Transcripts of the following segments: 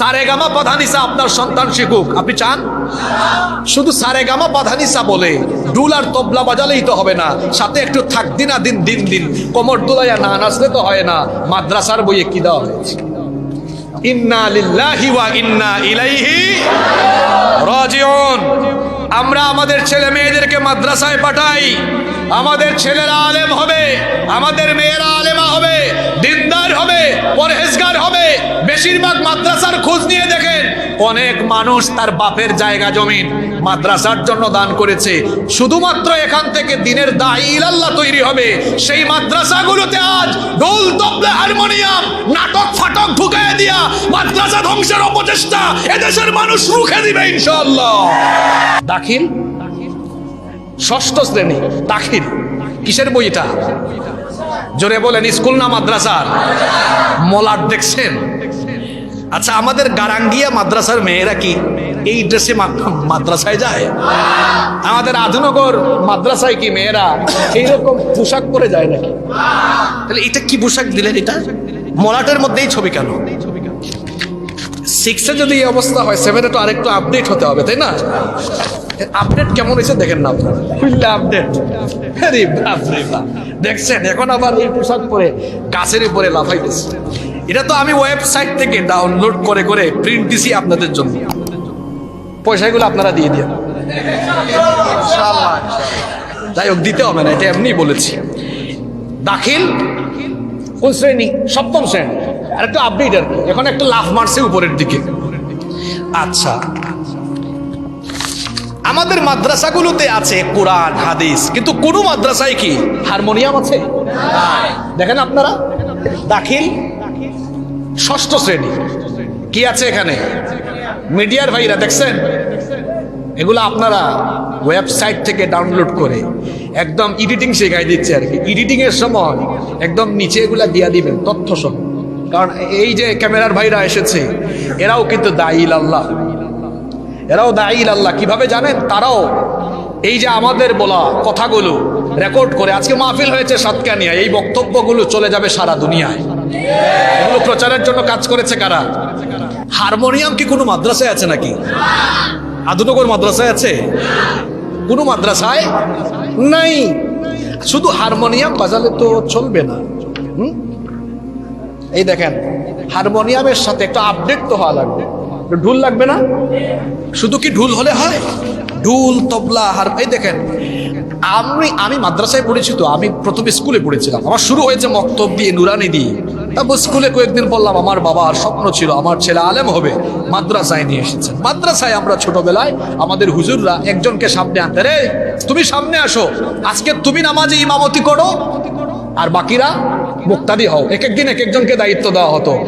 সারেগামা পাধানিসা আপনার সন্তান শিখুক। আপনি চান? শুধু সারেগামা পাধানিসা বলে, ডুল আর তবলা বাজালেই তো হবে না। সাথে একটু থাক, দিন দিন দিন দিন। কোমর দুলাইয়া না নাচলে তো হয় না। মাদ্রাসার বইয়ে কি দেওয়া হয়েছে? আমরা আমাদের ছেলে মেয়েদেরকে মাদ্রাসায় পাঠাই। আমাদের ছেলেরা আলেম হবে, আমাদের মেয়েরা আলেমা হবে, দিনদার হবে, পরহেজগার হবে, বেশিরভাগ খোঁজ নিয়ে দেখেন অনেক মানুষ তার বাপের জায়গা জমিন মাদ্রাসার জন্য দান করেছে। শুধুমাত্র এখান থেকে দিনের দাইল আল্লাহ তৈরি হবে। সেই মাদ্রাসাগুলোতে আজ ঢোল, তবলা, হারমোনিয়াম, নাটক, ফাটক ঢুকায় দিয়া মাদ্রাসা ধ্বংসের অপচেষ্টা এদেশের মানুষ রুখে দিবে ইনশাআল্লাহ। দাখিল? ষষ্ঠ শ্রেণি, দাখিল। কিসের বইটা? জোরে বলেন, স্কুল না মাদ্রাসার? মলাট দেখছেন? আচ্ছা আমাদের গারাঙ্গিয়া মাদ্রাসার মেয়েরা কি এই ড্রেসে মাদ্রাসায় যায়? আমাদের আধুনগর মাদ্রাসায় কি মেয়েরা এইরকম পোশাক পরে যায় নাকি? তাহলে এটা কি পোশাক দিলেন এটা? মলাটের মধ্যেই ছবি কেন? সিক্সে যদি এই অবস্থা হয় সেভেনে তো আরেকটু আপডেট হতে হবে, তাই না? আপডেট কেমন হয়েছে দেখেন না আপনারা? আপডেট দেখছেন, এখন আবার এই পোশাক পরে গাছের উপরে লাফাই লাফাইতেছে। এটা তো আমি ওয়েবসাইট থেকে ডাউনলোড করে করে প্রিন্ট দিছি আপনাদের জন্য। পয়সাগুলো আপনারা দিয়ে দিয়ে যাই হোক, দিতে হবে না, এটা এমনি বলেছি। দাখিল? কোন শ্রেণি? সপ্তম শ্রেণি। আর একটু আপডেট আর এখন একটু লাফ মারছে উপরের দিকে। আচ্ছা। আমাদের মাদ্রাসাগুলোতে আছে কোরআন, হাদিস, কিন্তু কোন মাদ্রাসায় কি হারমোনিয়াম আছে? দেখেন আপনারা। দাখিল? ষষ্ঠ শ্রেণি। কি আছে এখানে? মিডিয়ার ভাইরা, দেখছেন? এগুলো আপনারা ওয়েবসাইট থেকে ডাউনলোড করে একদম এডিটিং শেখাই দিচ্ছে আর কি। এডিটিং এর সময় একদম নিচে এগুলা দিয়া দিবেন, তথ্য সহ। কারণ এই যে ক্যামেরার ভাইরা এসেছে, এরাও কিন্তু দায়ীল আল্লাহ। এরাও দায়ীল আল্লাহ। কীভাবে জানেন? তারাও এই যে আমাদের বলা কথাগুলো রেকর্ড করে আজকে মাহফিল হয়েছে সাতকানিয়া এই বক্তব্যগুলো চলে যাবে সারা দুনিয়ায়। এগুলো প্রচারের জন্য কাজ করেছে কারা? হারমোনিয়াম কি কোনো মাদ্রাসায় আছে নাকি? আধুনগর মাদ্রাসায় আছে? কোনো মাদ্রাসায়? নাই। শুধু হারমোনিয়াম বাজালে তো চলবে না? এই দেখেন, হারমোনিয়ামের সাথে একটা আপডেট তো হওয়া লাগবে। ঢুল লাগবে না? শুধু কি ঢুল হলে হয়? ঢুল, তবলা, হার এই দেখেন আমি আমি মাদ্রাসায় পড়েছি তো, আমি প্রথম স্কুলে পড়েছিলাম। আমার শুরু হয়েছে মক্তব দিয়ে, নুরানি দিয়ে। তারপর স্কুলে কয়েকদিন বললাম আমার বাবার স্বপ্ন ছিল, আমার ছেলে আলেম হবে, মাদ্রাসায় নিয়ে এসেছে। মাদ্রাসায় আমরা ছোটবেলায় আমাদের হুজুররা একজনকে সামনে আনতে, রে, তুমি সামনে আসো, আজকে তুমি নামাজে ইমামতি করো, আর বাকিরা মুক্তাদি হও। এক একদিন এক একজনকে দায়িত্ব দেওয়া হতো।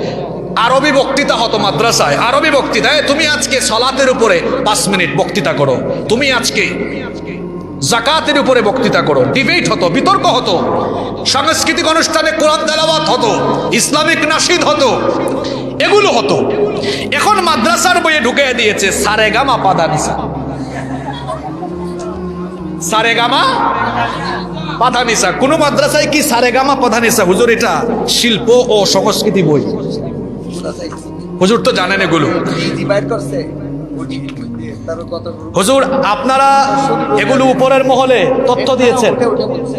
আরবি বক্তৃতা হতো মাদ্রাসায়। আরবি বক্তৃতা তুমি আজকে সলাতের উপরে পাঁচ মিনিট বক্তৃতা করো। তুমি আজকে জাকাতের উপরে বক্তৃতা করো ডিবেট হতো, বিতর্ক হতো। সাংস্কৃতিক অনুষ্ঠানে কোরআন তেলাওয়াত হতো, ইসলামিক নাসিদ হতো, এগুলো হতো। এখন মাদ্রাসার বইয়ে ঢুকে দিয়েছে, সারেগামা পাদানিসা সারেগামা পাধানিসা কোন মাদ্রাসায় কি সারেগামা পাধানিসা হুজুর, এটা শিল্প ও সংস্কৃতি বই। হুজুর তো জানেন এগুলো। হুজুর আপনারা এগুলো উপরের মহলে তথ্য দিয়েছেন। ওটা- ওটা বলছে,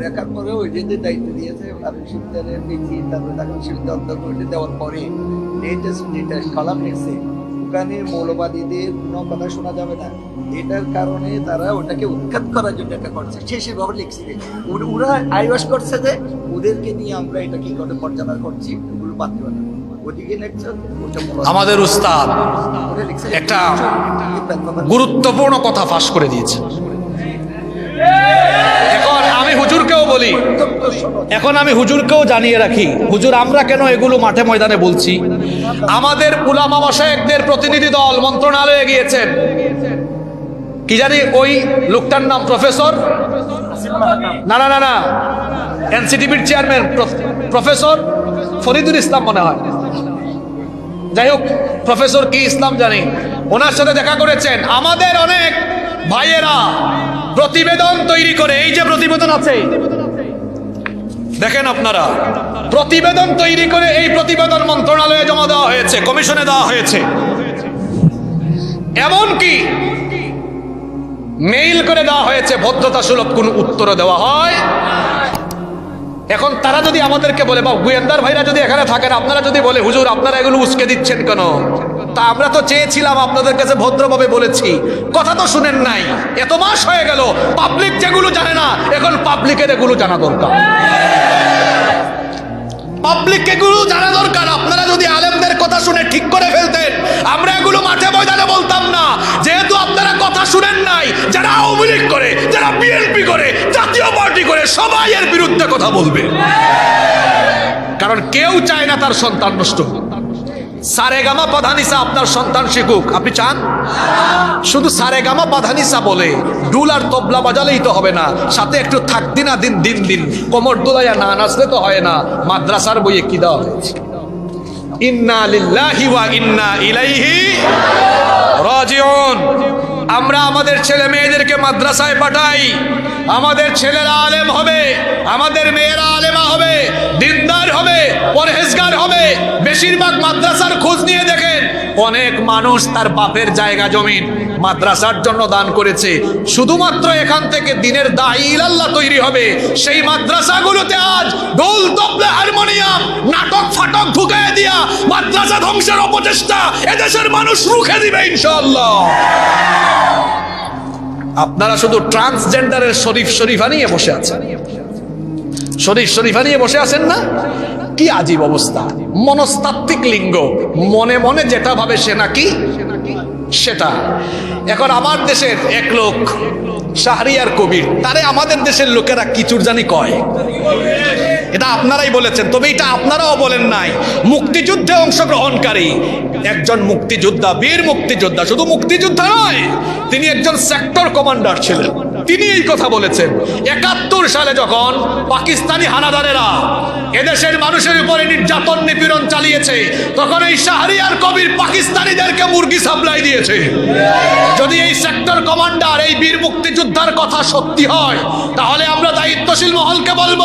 রেখার পরে ওই যে দায়িত্ব দিয়েছে আর বিশ্ববিদ্যালয়ের পিজি তারপরে ঢাকা বিশ্ববিদ্যালয় অধ্যক্ষ দেওয়ার পরে লেটেস্ট যেটা কলাম লিখছে ওখানে মৌলবাদীদের কোনো কথা শোনা যাবে না। এটার কারণে তারা ওটাকে উৎখাত করার জন্য এটা করছে। সে সেভাবে লিখছে ওরা আইওয়াস করছে যে ওদেরকে নিয়ে আমরা এটা কি করে পর্যালোচনা করছি ওগুলো বাদ দেওয়া আমাদের উস্তাদ একটা গুরুত্বপূর্ণ কথা ফাঁস করে দিয়েছে। এখন আমি হুজুরকেও বলি, এখন আমি হুজুরকেও জানিয়ে রাখি, হুজুর, আমরা কেন এগুলো মাঠে ময়দানে বলছি? আমাদের উলামা মশায়েকদের প্রতিনিধি দল মন্ত্রণালয়ে গিয়েছেন। কি জানি ওই লোকটার নাম প্রফেসর? না না না না, এনসিটিভির চেয়ারম্যান প্রফেসর ফরিদুল ইসলাম মনে হয়। যাই হোক প্রফেসর কি ইসলাম জানি? ওনার সাথে দেখা করেছেন। আমাদের অনেক ভাইয়েরা প্রতিবেদন তৈরি করে। এই যে প্রতিবেদন আছে, দেখেন আপনারা, প্রতিবেদন তৈরি করে এই প্রতিবেদন মন্ত্রণালয়ে জমা দেওয়া হয়েছে, কমিশনে দেওয়া হয়েছে। এমনকি মেইল করে দেওয়া হয়েছে ভদ্রতা সুলভ কোন উত্তর দেওয়া হয়। এখন তারা যদি আমাদেরকে বলে বা গোয়েন্দার ভাইরা যদি এখানে থাকেন, আপনারা যদি বলে, হুজুর, আপনারা এগুলো উস্কে দিচ্ছেন কেন? তা আমরা তো চেয়েছিলাম আপনাদের কাছে ভদ্রভাবে বলেছি। কথা তো শুনেন নাই। এত মাস হয়ে গেল পাবলিক যেগুলো জানে না, এখন পাবলিকের এগুলো জানা দরকার। পাবলিক এগুলো জানা দরকার। আপনারা যদি আলেমদের কথা শুনে ঠিক করে ফেলতেন, আমরা এগুলো মাঠে ময়দানে বলতাম না। যেহেতু আপনারা কথা শুনেন নাই, যারা আওয়ামী লীগ করে, যারা বিএনপি করে, জাতীয় পার্টি করে, সবাই এর বিরুদ্ধে কথা বলবে। কারণ কেউ চায় না তার সন্তান নষ্ট হোক। সারেগামা পাধানিসা আপনার সন্তান শিখুক। আপনি চান? শুধু সারেগামা পাধানিসা বলে ডুল আর তবলা বাজালেই তো হবে না। সাথে একটু থাকতি না দিন দিন দিন। কোমর দোলাইয়া না নাচলে তো হয় না। মাদ্রাসার বইয়ে কি দেওয়া হয়েছে? ইন্না লিল্লাহি ওয়া ইন্না ইলাইহি রাজিউন। আমরা আমাদের ছেলে মেয়েদেরকে মাদ্রাসায় পাঠাই। আমাদের ছেলেরা আলেম হবে, আমাদের মেয়েরা আলেমা হবে, দিনদার হবে, পরহেজগার হবে। বেশিরভাগ মাদ্রাসার খোঁজ নিয়ে দেখেন, অনেক মানুষ তার বাপের জায়গা জমিন মাদ্রাসার জন্য দান করেছে। শুধুমাত্র এখান থেকে দিনের দায়ী আল্লাহ তৈরি হবে। সেই মাদ্রাসাগুলোতে আজ ঢোল তবলা হারমোনিয়াম, নাটক ফাটক ঢুকায় দিয়া মাদ্রাসা ধ্বংসের অপচেষ্টা এদেশের মানুষ রুখে দিবে ইনশাআল্লাহ। আপনারা শুধু ট্রান্সজেন্ডারের শরীফ শরীফা নিয়ে বসে আছেন। শরীফ শরীফা নিয়ে বসে আছেন না? কি আজীব অবস্থা। মনস্তাত্ত্বিক লিঙ্গ। মনে মনে যেটা ভাবে সে নাকি? সেটা। এখন আমার দেশের এক লোক, শাহরিয়ার কবির, তারে আমাদের দেশের লোকেরা কিচুর জানি কয়। এটা আপনারাই বলেছেন, তবে এটা আপনারাও বলেন নাই। মুক্তিযুদ্ধে অংশগ্রহণকারী একজন মুক্তিযোদ্ধা, বীর মুক্তিযোদ্ধা, শুধু মুক্তিযোদ্ধা নয়, তিনি একজন সেক্টর কমান্ডার ছিলেন। তিনি এই কথা বলেছেন। একাত্তর সালে যখন পাকিস্তানি হানাদারেরা এদেশের মানুষের উপরে নির্যাতন, নিপীড়ন চালিয়েছে, তখন এই শাহরিয়ার কবির পাকিস্তানিদেরকে মুরগি সাপ্লাই দিয়েছে। যদি এই সেক্টর কমান্ডার এই বীর মুক্তিযোদ্ধার কথা সত্যি হয়, তাহলে আমরা দায়িত্বশীল মহলকে বলব,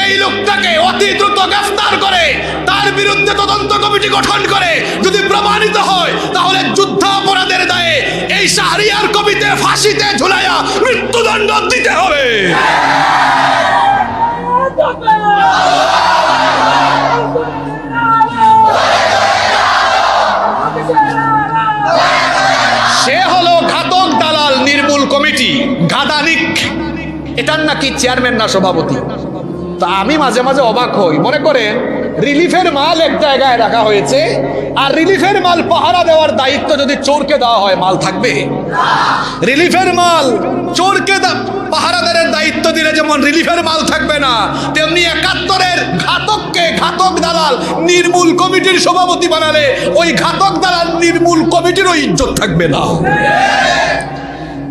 এই লোকটাকে অতি দ্রুত গ্রেফতার করে, তার বিরুদ্ধে তদন্ত কমিটি গঠন করে, যদি প্রমাণিত হয়, তাহলে যুদ্ধাপরাধের দায়ে এই শাহরিয়ার কবিতে ফাঁসিতে ঝুলাইয়া মৃত্যুদণ্ড দিতে হবে। সে হলো ঘাতক দালাল নির্মূল কমিটি, ঘাদানিক। এটার নাকি চেয়ারম্যান না সভাপতি? তা আমি মাঝে মাঝে অবাক হই। মনে করেন রিলিফের মাল এক জায়গায় রাখা হয়েছে। আর রিলিফের মাল পাহারা দেওয়ার দায়িত্ব যদি চোরকে দেওয়া হয়, মাল থাকবে? রিলিফের মাল চোরকে পাহারাদারের দায়িত্ব দিলে যেমন রিলিফের মাল থাকবে না, তেমনি একাত্তরের ঘাতককে ঘাতক দালাল নির্মূল কমিটির সভাপতি বানালে ওই ঘাতক দালাল নির্মূল কমিটিরও ইজ্জত থাকবে না।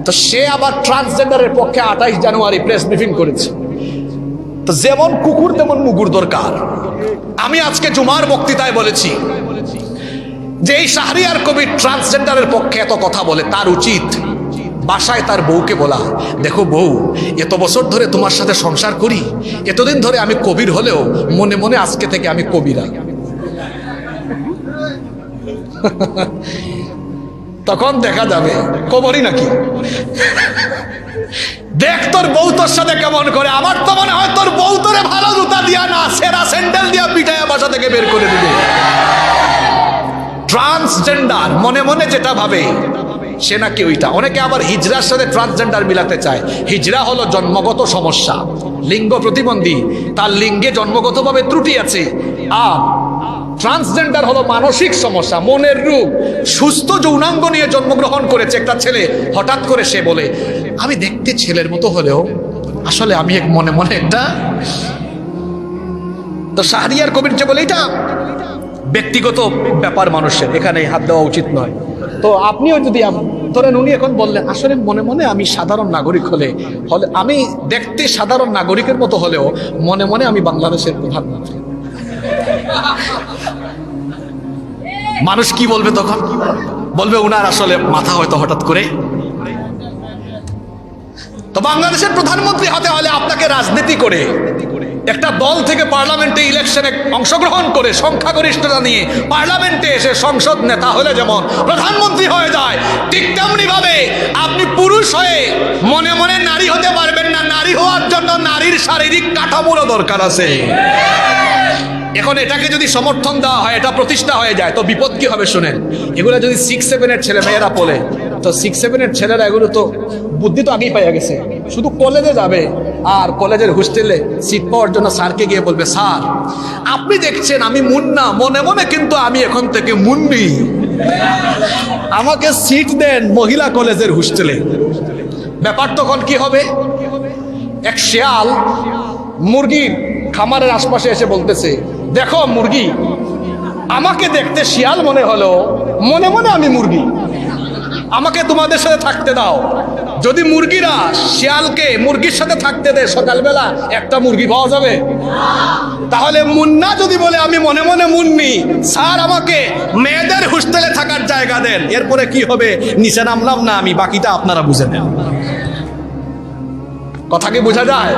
তো সে আবার ট্রান্সজেন্ডারের পক্ষে আঠাইশ জানুয়ারি প্রেস ব্রিফিং করেছে। তো যেমন কুকুর, তেমন মুগুর দরকার। আমি আজকে জুমার বক্তৃতায় বলেছি যে এই শাহরিয়ার কবি ট্রান্সজেন্ডারের পক্ষে এত কথা বলে, তার উচিত বাসায় তার বউকে বলা। দেখো বউ, এত বছর ধরে তোমার সাথে সংসার করি, এতদিন ধরে আমি কবির হলেও মনে মনে আজকে থেকে আমি কবিরা। তখন দেখা যাবে, কবরই নাকি? দেখ তোর বউ তোর সাথে কেমন করে। আমার তো মনে হয় তোর বউ তোরে ভালো জুতা দিয়া না, সেরা স্যান্ডেল দিয়া পিঠায়া বাসা থেকে বের করে দিবে। ট্রান্সজেন্ডার মনে মনে যেটা ভাবে, সে নাকি ওইটা। অনেকে আবার হিজড়ার সাথে ট্রান্সজেন্ডার মিলাতে চায়। হিজড়া হলো জন্মগত সমস্যা। লিঙ্গ প্রতিবন্ধী, তার লিঙ্গে জন্মগতভাবে ত্রুটি আছে। আর ট্রান্সজেন্ডার হলো মানসিক সমস্যা, মনের রূপ সুস্থ যৌনাঙ্গ নিয়ে জন্মগ্রহণ করেছে একটা ছেলে, হঠাৎ করে সে বলে আমি দেখতে ছেলের মতো হলেও আসলে আমি এক মনে মনে একটা তো শাহরিয়ার কবির যে বলে, এটা ব্যক্তিগত ব্যাপার মানুষের, এখানে হাত দেওয়া উচিত নয়। তো আপনিও যদি ধরেন উনি এখন বললেন, আসলে মনে মনে আমি সাধারণ নাগরিক হলে হলে আমি দেখতে সাধারণ নাগরিকের মতো হলেও মনে মনে আমি বাংলাদেশের প্রধানমন্ত্রী। মানুষ কি বলবে তখন? বলবে উনার আসলে মাথা হয়তো হঠাৎ করে তো বাংলাদেশের প্রধানমন্ত্রী হতে হলে আপনাকে রাজনীতি করে, একটা দল থেকে পার্লামেন্টে ইলেকশনে অংশগ্রহণ করে সংখ্যাগরিষ্ঠতা নিয়ে পার্লামেন্টে এসে সংসদ নেতা হলে যেমন প্রধানমন্ত্রী হয়ে যায়, ঠিক তেমনি ভাবে আপনি পুরুষ হয়ে মনে মনে নারী হতে পারবেন না। নারী হওয়ার জন্য নারীর শারীরিক কাঠামোরও দরকার আছে। এখন এটাকে যদি সমর্থন দেওয়া হয়, এটা প্রতিষ্ঠা হয়ে যায়, তো বিপদ কি হবে শুনেন? এগুলো যদি সিক্স সেভেনের ছেলে মেয়েরা পড়ে তো সিক্স সেভেনের ছেলেরা এগুলো তো বুদ্ধি তো আগেই পাইয়া গেছে। শুধু কলেজে যাবে আর কলেজের হোস্টেলে সিট পাওয়ার জন্য স্যারকে গিয়ে বলবে, স্যার, আপনি দেখছেন আমি মুন্না, মনে মনে কিন্তু আমি এখন থেকে মুন্নি। আমাকে সিট দেন মহিলা কলেজের হোস্টেলে ব্যাপার তখন কি হবে? এক শেয়াল মুরগির খামারের আশপাশে এসে বলতেছে, দেখো মুরগি, আমাকে দেখতে শিয়াল মনে হলো মনে মনে আমি মুরগি। আমাকে তোমাদের সাথে থাকতে দাও। যদি মুরগিরা শিয়ালকে মুরগির সাথে থাকতে দেয় সকালবেলা, একটা মুরগি পাওয়া যাবে? তাহলে মুন্না যদি বলে, আমি মনে মনে মুন্নি, স্যার আমাকে মেয়েদের হোস্টেলে থাকার জায়গা দেন, এরপরে কি হবে? নিচে নামলাম না আমি, বাকিটা আপনারা বুঝে নেন। কথা কি বোঝা যায়?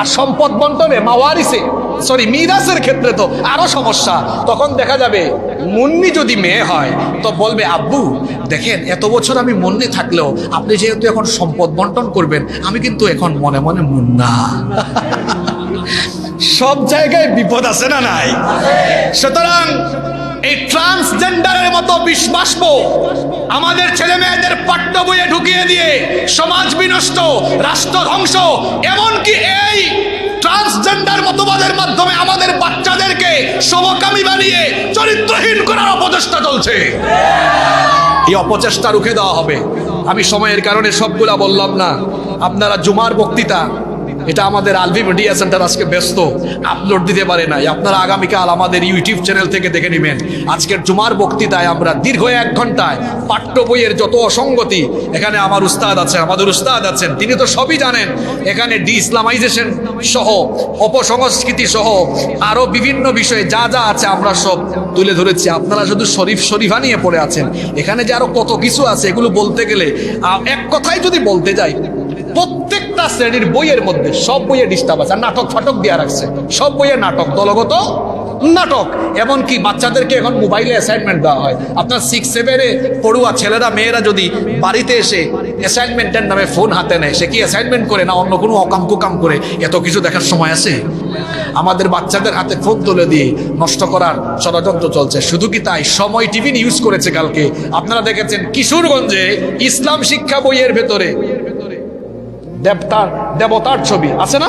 আর সম্পদ বন্টনে মাওয়ারিসে সরি মিরাসের ক্ষেত্রে তো আরও সমস্যা। তখন দেখা যাবে, মুন্নি যদি মেয়ে হয়, তো বলবে, আব্বু, দেখেন, এত বছর আমি মুন্নি থাকলেও আপনি যেহেতু এখন সম্পদ বন্টন করবেন, আমি কিন্তু এখন মনে মনে মুন্না। সব জায়গায় বিপদ আছে না নাই? সুতরাং এই ট্রান্সজেন্ডারের মতো বিশ্বাসব আমাদের ছেলে মেয়েদের পাঠ্য বইয়ে ঢুকিয়ে দিয়ে সমাজ বিনষ্ট, রাষ্ট্র ধ্বংস, এমনকি এই ট্রান্সজেন্ডার মতবাদের মাধ্যমে আমাদের বাচ্চাদেরকে সমকামী বানিয়ে চরিত্রহীন করার অপচেষ্টা চলছে। এই অপচেষ্টা রুখে দেওয়া হবে। আমি সময়ের কারণে সবগুলা বললাম না। আপনারা জুমার বক্তৃতা এটা আমাদের আলভি মিডিয়া সেন্টার আজকে ব্যস্ত আপলোড দিতে পারে নাই। আপনারা আগামীকাল আমাদের ইউটিউব চ্যানেল থেকে দেখে নেবেন। আজকের জুমার বক্তৃতায় আমরা দীর্ঘ এক ঘন্টায় পাঠ্য বইয়ের যত অসঙ্গতি, এখানে আমার উস্তাদ আছেন, আমাদের উস্তাদ আছেন, তিনি তো সবই জানেন। এখানে ডি ইসলামাইজেশন সহ, অপসংস্কৃতি সহ আরও বিভিন্ন বিষয়ে যা যা আছে আমরা সব তুলে ধরেছি। আপনারা শুধু শরীফ শরীফা নিয়ে পড়ে আছেন। এখানে যে আরও কত কিছু আছে, এগুলো বলতে গেলে এক কথাই যদি বলতে যাই শ্রেণির বইয়ের মধ্যে সব বইয়ে ডিস্টার্ব আছে, আর নাটক ফাটক দেওয়া রাখছে। সব বইয়ে নাটক, দলগত নাটক। এমনকি বাচ্চাদেরকে এখন মোবাইলে অ্যাসাইনমেন্ট দেওয়া হয়। আপনার সিক্স সেভেনে পড়ুয়া ছেলেরা, মেয়েরা যদি বাড়িতে এসে অ্যাসাইনমেন্টের নামে ফোন হাতে নেয়, সে কি অ্যাসাইনমেন্ট করে না অন্য কোনো অকাম কুকাম করে? এত কিছু দেখার সময় আছে? আমাদের বাচ্চাদের হাতে ফোন তুলে দিয়ে নষ্ট করার ষড়যন্ত্র চলছে। শুধু কি তাই? সময় টিভি ইউজ করেছে কালকে। আপনারা দেখেছেন কিশোরগঞ্জে ইসলাম শিক্ষা বইয়ের ভেতরে দেবতার দেবতার ছবি আছে না?